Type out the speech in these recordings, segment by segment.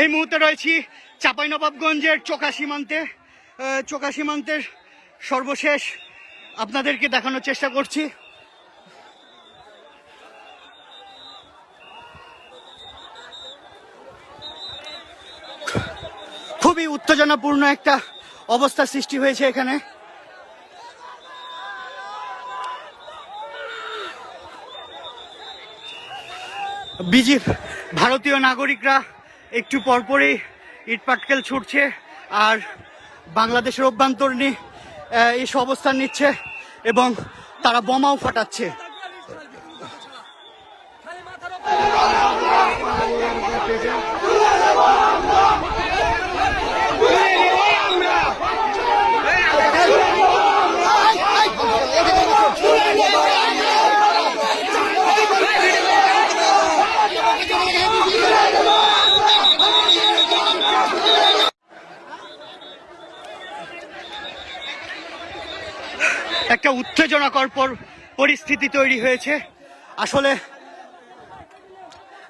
এই মুহূর্তে রয়েছি চাঁপাইনবাবগঞ্জের চোকা সীমান্তে চোকা সীমান্তের সর্বশেষ আপনাদেরকে দেখানোর চেষ্টা করছি। খুবই উত্তেজনাপূর্ণ একটা অবস্থা সৃষ্টি হয়েছে এখানে। বিজি ভারতীয় নাগরিকরা একটু পরপরই ইটপাটকেল ছুটছে আর বাংলাদেশের অভ্যন্তরীণ এসে অবস্থান নিচ্ছে এবং তারা বোমাও ফাটাচ্ছে একটা উত্তেজনাকর পর- পরিস্থিতি তৈরি হয়েছে। আসলে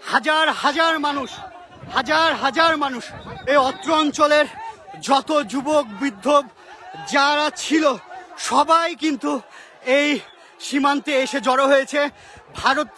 হাজার হাজার মানুষ, হাজার হাজার মানুষ এই অত্র অঞ্চলের যত যুবক, বৃদ্ধ যারা ছিল, সবাই কিন্তু এই সীমান্তে এসে জড়ো হয়েছে। ভারত